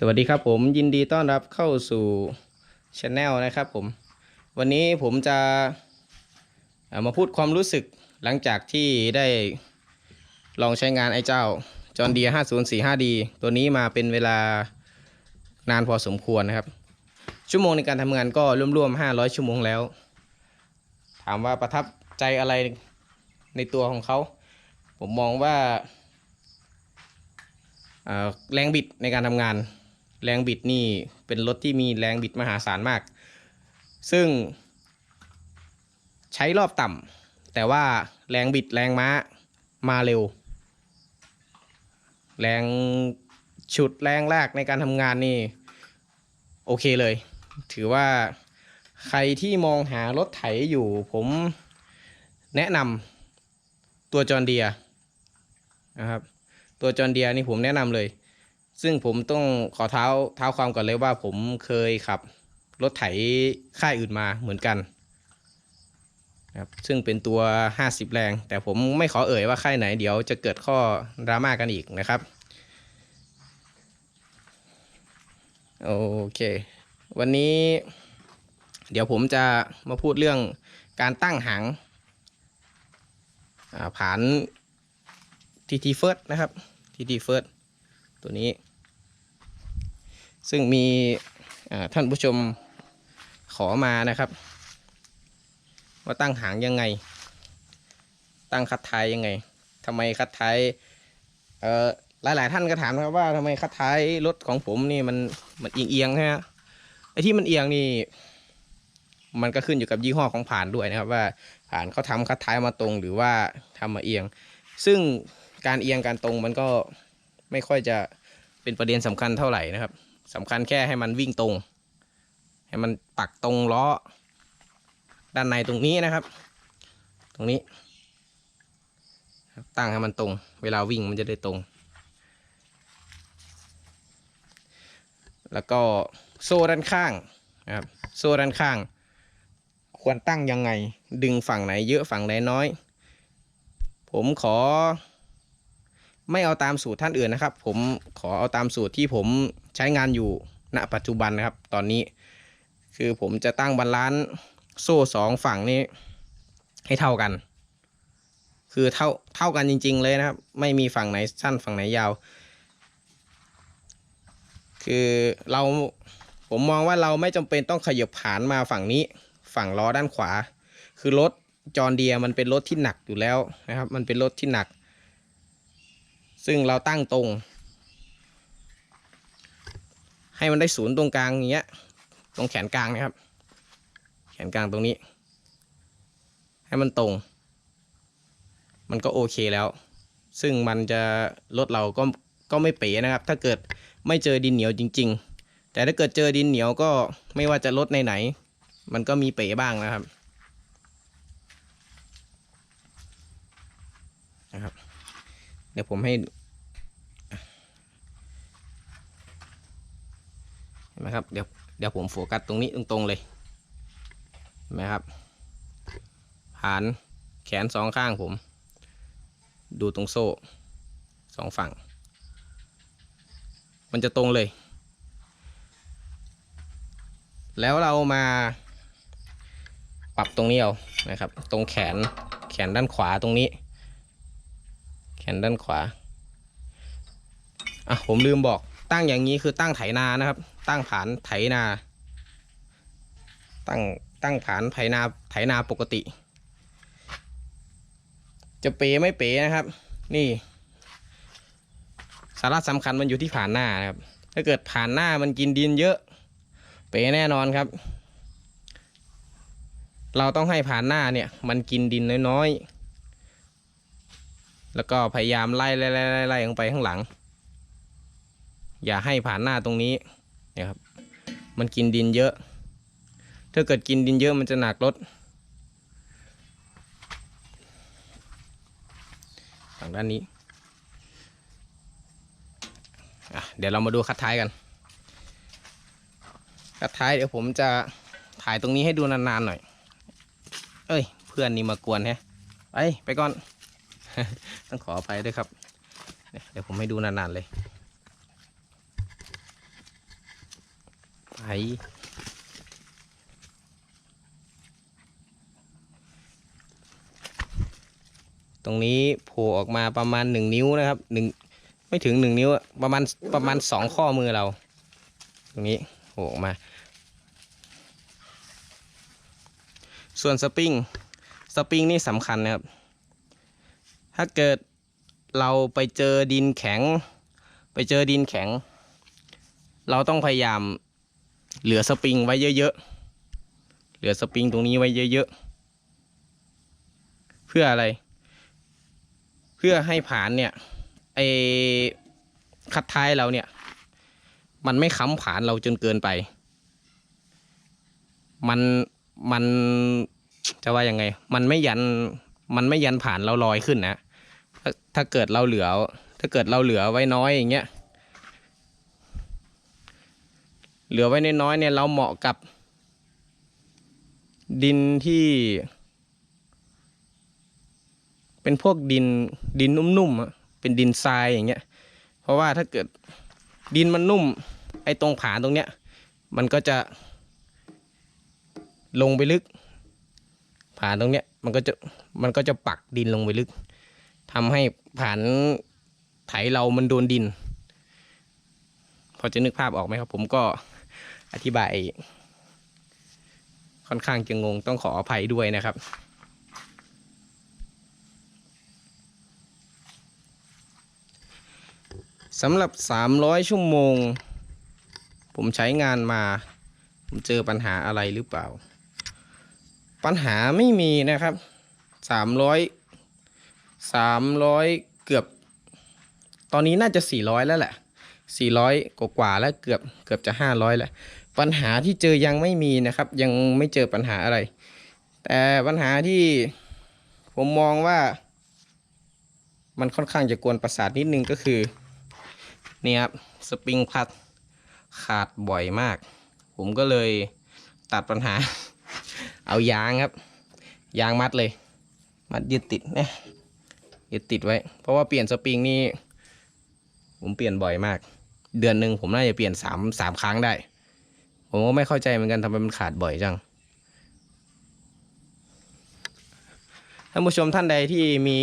สวัสดีครับผมยินดีต้อนรับเข้าสู่ช anel นะครับผม วันนี้ผมจะมาพูดความรู้สึกหลังจากที่ได้ลองใช้งานไอ้เจ้าจอห์นเดีย 5045D ตัวนี้มาเป็นเวลานานพอสมควรนะครับ ชั่วโมงในการทำงานก็ร่วมๆ 500 ชั่วโมงแล้ว ถามว่าประทับใจอะไรในตัวของเขา ผมมองว่าแรงบิดในการทำงาน แรงบิดนี่เป็นรถที่มีแรงบิดมหาศาลมาก ซึ่ง ใช้รอบต่ำแต่ว่าแรงบิดแรงม้ามาเร็ว แรงฉุดแรงลากในการทำงานนี่ โอเคเลย ถือว่าใครที่มองหารถไถอยู่ผมแนะนำตัวจอนเดียนะครับ ตัวจอนเดียนี่ผมแนะนำเลย ซึ่งผมต้องขอเท้าเท้าความก่อนเลยว่าผมเคยขับรถไถค่ายอื่นมาเหมือนกันนะครับซึ่งเป็นตัว 50 แรง แต่ผมไม่ขอเอ่ยว่าค่ายไหนเดี๋ยวจะเกิดข้อดราม่ากันอีกนะครับ โอเค วันนี้ เดี๋ยวผมจะมาพูดเรื่องการตั้งหางอ่าผาน TT First นะครับ TT First ตัวนี้ ซึ่งมีท่านผู้ชมขอมานะครับ ว่าตั้งหางยังไง ตั้งคัดท้ายยังไงทำไมคัดท้ายเอ่อหลายท่านก็ถามนะครับว่าทำไมคัดท้ายรถของผมนี่มันมันเอียงๆฮะไอ้ที่มันเอียงนี่ มันก็ขึ้นอยู่กับยี่ห้อของผ่านด้วยนะครับ ว่าผ่านเขาทำคัดท้ายมาตรงหรือว่าทำมาเอียง ซึ่งการเอียงการตรงมันก็ ไม่ค่อยจะเป็นประเด็นสำคัญเท่าไหร่นะครับสำคัญแค่ให้มันวิ่งตรง ให้มันปักตรงล้อ ด้านในตรงนี้นะครับ ตรงนี้ ตั้งให้มันตรง เวลาวิ่งมันจะได้ตรง แล้วก็โซ่ด้านข้างนะครับ โซ่ด้านข้าง ควรตั้งยังไง ดึงฝั่งไหนเยอะฝั่งไหนน้อย ผมขอ ไม่เอาตามสูตรท่านอื่นนะครับ ผมขอเอาตามสูตรที่ผมใช้งานอยู่ณปัจจุบันนะครับ ตอนนี้ คือผมจะตั้งบาลานซ์โซ่สองฝั่งนี้ ให้เท่ากัน คือเท่าเท่ากันจริง ๆ เลยนะครับ ไม่มีฝั่งไหนสั้นฝั่งไหนยาว คือเราผมมองว่าเราไม่จำเป็นต้องขยับผานมาฝั่งนี้ ฝั่งล้อด้านขวา คือรถจอนเดียมันเป็นรถที่หนักอยู่แล้วนะครับ มันเป็นรถที่หนัก ซึ่งเราตั้งตรง ให้มันได้ศูนย์ตรงกลางอย่างเงี้ย ตรงแขนกลางนะครับ แขนกลางตรงนี้ ให้มันตรง มันก็โอเคแล้ว ซึ่งมันจะรถเราก็ก็ไม่เป๋นะครับ ถ้าเกิดไม่เจอดินเหนียวจริง ๆ แต่ถ้าเกิดเจอดินเหนียวก็ไม่ว่าจะรถไหนๆมันก็มีเป๋บ้างนะครับนะครับ เดี๋ยวผมให้ เห็ นไหมครับ เดี๋ยวเดี๋ยวผมโฟกัสตรงนี้ตรงๆเลยเห็นไหมครับฐานแขนสองข้างผม ดูตรงโซ่สองฝั่ง มันจะตรงเลย แล้วเรามาปรับตรงนี้เอานะครับ ตรงแขนแขนด้านขวาตรงนี้ แขนด้านขวาอะผมลืมบอกตั้งอย่างนี้คือตั้งไถนานะครับ ตั้งผานไถนา ตั้งตั้งผานไถนาไถนาปกติ จะเป๋ไม่เป๋นะครับ นี่ สาระสำคัญมันอยู่ที่ผ่านหน้านะครับ ถ้าเกิดผ่านหน้ามันกินดินเยอะ เป๋แน่นอนครับ เราต้องให้ผ่านหน้าเนี่ย มันกินดินน้อยๆ แล้วก็พยายามไล่ไล่ไล่ไล่ไล่ลงไปข้างหลัง อย่าให้ผ่านหน้าตรงนี้ เนี่ยครับ มันกินดินเยอะ ถ้าเกิดกินดินเยอะมันจะหนักรถฝั่งด้านนี้เดี๋ยวเรามาดูคัดท้ายกันคัดท้ายเดี๋ยวผมจะถ่ายตรงนี้ให้ดูนานๆหน่อย เอ้ย เพื่อนนี่มากวนแฮะไปไปก่อน ต้องขออภัยด้วยครับ เดี๋ยวผมให้ดูนานๆเลย ไปตรงนี้โผล่ออกมาประมาณหนึ่งนิ้วนะครับหนึ่งไม่ถึงหนึ่งนิ้วประมาณประมาณสองข้อมือเรา ตรงนี้โผล่ออกมา ส่วนสปริงสปริงนี่สำคัญนะครับ ถ้าเกิดเราไปเจอดินแข็ง ไปเจอดินแข็ง เราต้องพยายาม เหลือสปริงไว้เยอะๆ เหลือสปริงตรงนี้ไว้เยอะๆ เพื่ออะไร เพื่อให้ผานเนี่ยไอคัดท้ายเราเนี่ย มันไม่ค้ำผานเราจนเกินไป มันมันจะว่ายังไง มันไม่ยัน มันไม่ยันผ่านเราลอยขึ้นนะ ถ้าถ้าเกิดเราเหลือ ถ้าเกิดเราเหลือไว้น้อยอย่างเงี้ย เหลือไว้น้อยๆเนี่ยเราเหมาะกับ ดินที่ เป็นพวกดินดินนุ่มๆเป็นดินทรายอย่างเงี้ย เพราะว่าถ้าเกิดดินมันนุ่ม ไอ้ตรงผาตรงเนี้ย มันก็จะลงไปลึก ผานตรงเนี้ยมันก็จะมันก็จะปักดินลงไปลึกทำให้ผานไถเรามันโดนดิน พอจะนึกภาพออกไหมครับ ผมก็ อธิบาย ค่อนข้างจะงงต้องขออภัยด้วยนะครับสำหรับ 300 ชั่วโมง ผมใช้งานมา ผมเจอปัญหาอะไรหรือเปล่า ปัญหาไม่มีนะครับ 300 300 เกือบ ตอนนี้น่าจะ 400 แล้วแหละ 400 กว่ากว่าแล้วเกือบเกือบจะ 500 แล้ว ปัญหาที่เจอยังไม่มีนะครับ ยังไม่เจอปัญหาอะไร แต่ปัญหาที่ผมมองว่ามันค่อนข้างจะกวนประสาทนิดนึงก็คือเนี่ยครับสปริงพัดขาดบ่อยมาก ผมก็เลยตัดปัญหา เอายางครับ ยางมัดเลย มัดยึดติดนะยึดติดไว้ เพราะว่าเปลี่ยนสปริงนี่ผมเปลี่ยนบ่อยมาก เดือนหนึ่งผมน่าจะเปลี่ยนสามสามครั้งได้ ผมก็ไม่เข้าใจเหมือนกันทำไมมันขาดบ่อยจังท่านผู้ชมท่านใดที่มี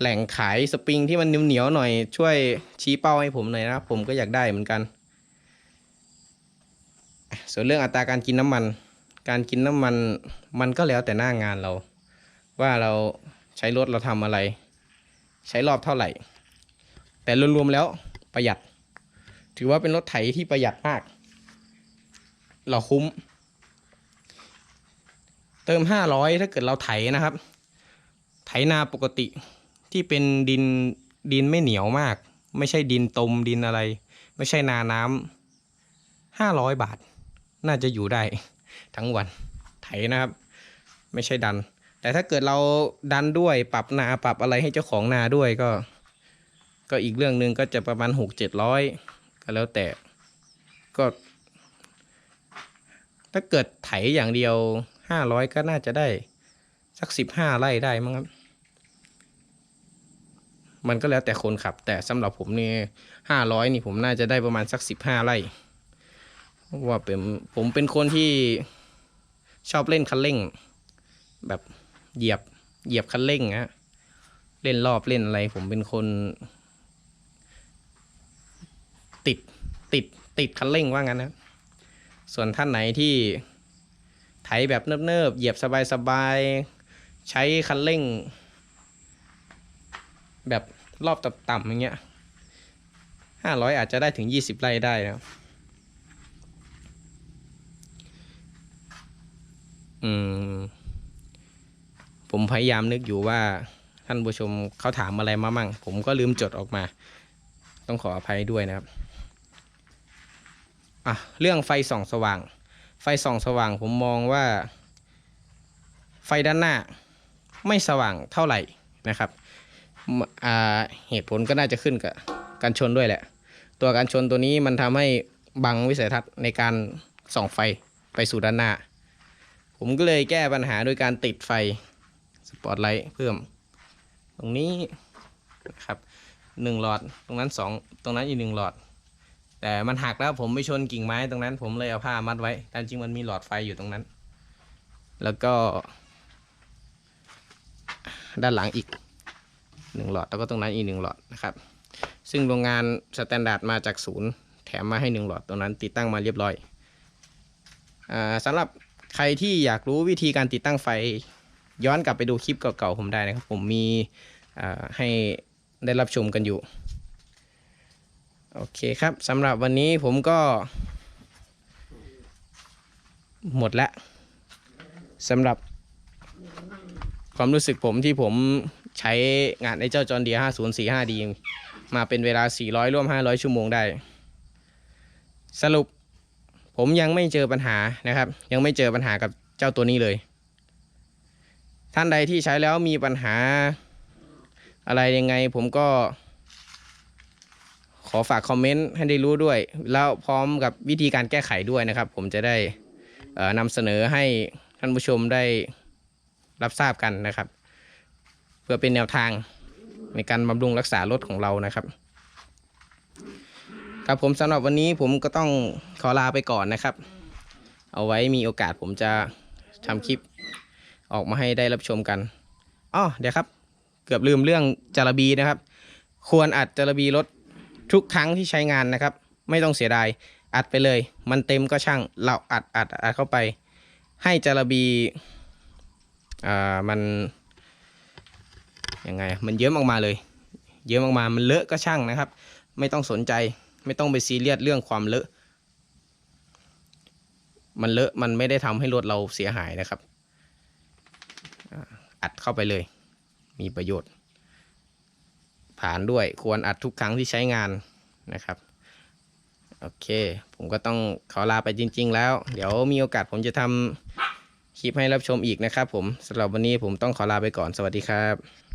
แหล่งขายสปริงที่มันเหนียวๆหน่อยช่วยชี้เป้าให้ผมหน่อยนะผมก็อยากได้เหมือนกัน ส่วนเรื่องอัตราการกินน้ำมัน การกินน้ำมันมันก็แล้วแต่หน้างานเรา ว่าเราใช้รถเราทำอะไร ใช้รอบเท่าไหร่ แต่รวมๆแล้วประหยัด ถือว่าเป็นรถไถที่ประหยัดมาก เราคุ้ม เติมห้าร้อยถ้าเกิดเราไถนะครับ ไถนาปกติที่เป็นดินดินไม่เหนียวมาก ไม่ใช่ดินตมดินอะไร ไม่ใช่นาน้ำห้าร้อยบาท น่าจะอยู่ได้ทั้งวันไถนะครับ ไม่ใช่ดัน แต่ถ้าเกิดเราดันด้วยปรับนาปรับอะไรให้เจ้าของนาด้วยก็ ก็อีกเรื่องหนึ่งก็จะประมาณหกเจ็ดร้อย ก็แล้วแต่ก็ ถ้าเกิดไถอย่างเดียวห้าร้อยก็น่าจะได้สักสิบห้าไร่ได้มั้งครับมันก็แล้วแต่คนขับ แต่สำหรับผมนี่ห้าร้อยนี่ผมน่าจะได้ประมาณสักสิบห้าไร่เพราะว่าเป็นผมเป็นคนที่ชอบเล่นคันเร่ง แบบเหยียบเหยียบคันเร่งฮะเล่นรอบเล่นอะไร ผมเป็นคน ติดติดติดคันเร่งว่างั้นนะส่วนท่านไหนที่ไถแบบเนิบๆเหยียบสบายๆใช้คันเร่ง แบบรอบต่ำๆอย่างเงี้ยห้าร้อยอาจจะได้ถึงยี่สิบไร่ได้นะอืม ผมพยายามนึกอยู่ว่าท่านผู้ชมเขาถามอะไรมามั่ง ผมก็ลืมจดออกมา ต้องขออภัยด้วยนะครับ อะเรื่องไฟส่องสว่าง ไฟส่องสว่างผมมองว่า ไฟด้านหน้าไม่สว่างเท่าไหร่นะครับอ่าเหตุผลก็น่าจะขึ้นกับการชนด้วยแหละ ตัวการชนตัวนี้มันทำให้บังวิสัยทัศน์ในการส่องไฟไปสู่ด้านหน้า ผมก็เลยแก้ปัญหาโดยการติดไฟสปอตไลท์เพิ่ม ตรงนี้นะครับหนึ่งหลอด ตรงนั้นสองตรงนั้นอีกหนึ่งหลอด แต่มันหักแล้วผมไปชนกิ่งไม้ตรงนั้น ผมเลยเอาผ้ามัดไว้แต่จริงมันมีหลอดไฟอยู่ตรงนั้น แล้วก็ ด้านหลังอีกหนึ่งหลอดแล้วก็ตรงนั้นอีกหนึ่งหลอดนะครับ ซึ่งโรงงานสแตนดาร์ดมาจากศูนย์แถมมาให้หนึ่งหลอดตรงนั้นติดตั้งมาเรียบร้อยอาสำหรับใครที่อยากรู้วิธีการติดตั้งไฟย้อนกลับไปดูคลิปเก่าๆผมได้นะครับ ผมมีอ่าให้ได้รับชมกันอยู่ โอเคครับสำหรับวันนี้ผมก็ หมดแล้วสำหรับความรู้สึกผมที่ผมใช้งานไอ้เจ้าจอนเดีย5045ดีมาเป็นเวลา 400 ร่วม 500 ชั่วโมงได้ สรุปผมยังไม่เจอปัญหานะครับ ยังไม่เจอปัญหากับเจ้าตัวนี้เลย ท่านใดที่ใช้แล้วมีปัญหาอะไรยังไงผมก็ ขอฝากคอมเมนต์ให้ได้รู้ด้วย แล้วพร้อมกับวิธีการแก้ไขด้วยนะครับ ผมจะได้นำเสนอให้ท่านผู้ชมได้รับทราบกันนะครับ เพื่อเป็นแนวทางในการบำรุงรักษารถของเรานะครับ ครับผมสำหรับวันนี้ผมก็ต้องขอลาไปก่อนนะครับ เอาไว้มีโอกาสผมจะทำคลิปออกมาให้ได้รับชมกันอ๋อเดี๋ยวครับ เกือบลืมเรื่องจารบีนะครับ ควรอัดจารบีรถ ทุกครั้งที่ใช้งานนะครับ ไม่ต้องเสียดายอัดไปเลย มันเต็มก็ช่างเราอัดอัดอัดเข้าไป ให้จารบีอ่ามันยังไงมันเยอะมากๆเลย เยอะมากๆมันเลอะก็ช่างนะครับ ไม่ต้องสนใจไม่ต้องไปซีเรียสเรื่องความเลอะ มันเลอะมันไม่ได้ทำให้รถเราเสียหายนะครับ อัดเข้าไปเลย มีประโยชน์ ผ่านด้วยควรอัดทุกครั้งที่ใช้งานนะครับโอเค ผมก็ต้องขอลาไปจริง ๆ แล้ว เดี๋ยวมีโอกาสผมจะทำคลิปให้รับชมอีกนะครับผมสำหรับวันนี้ผมต้องขอลาไปก่อนสวัสดีครับ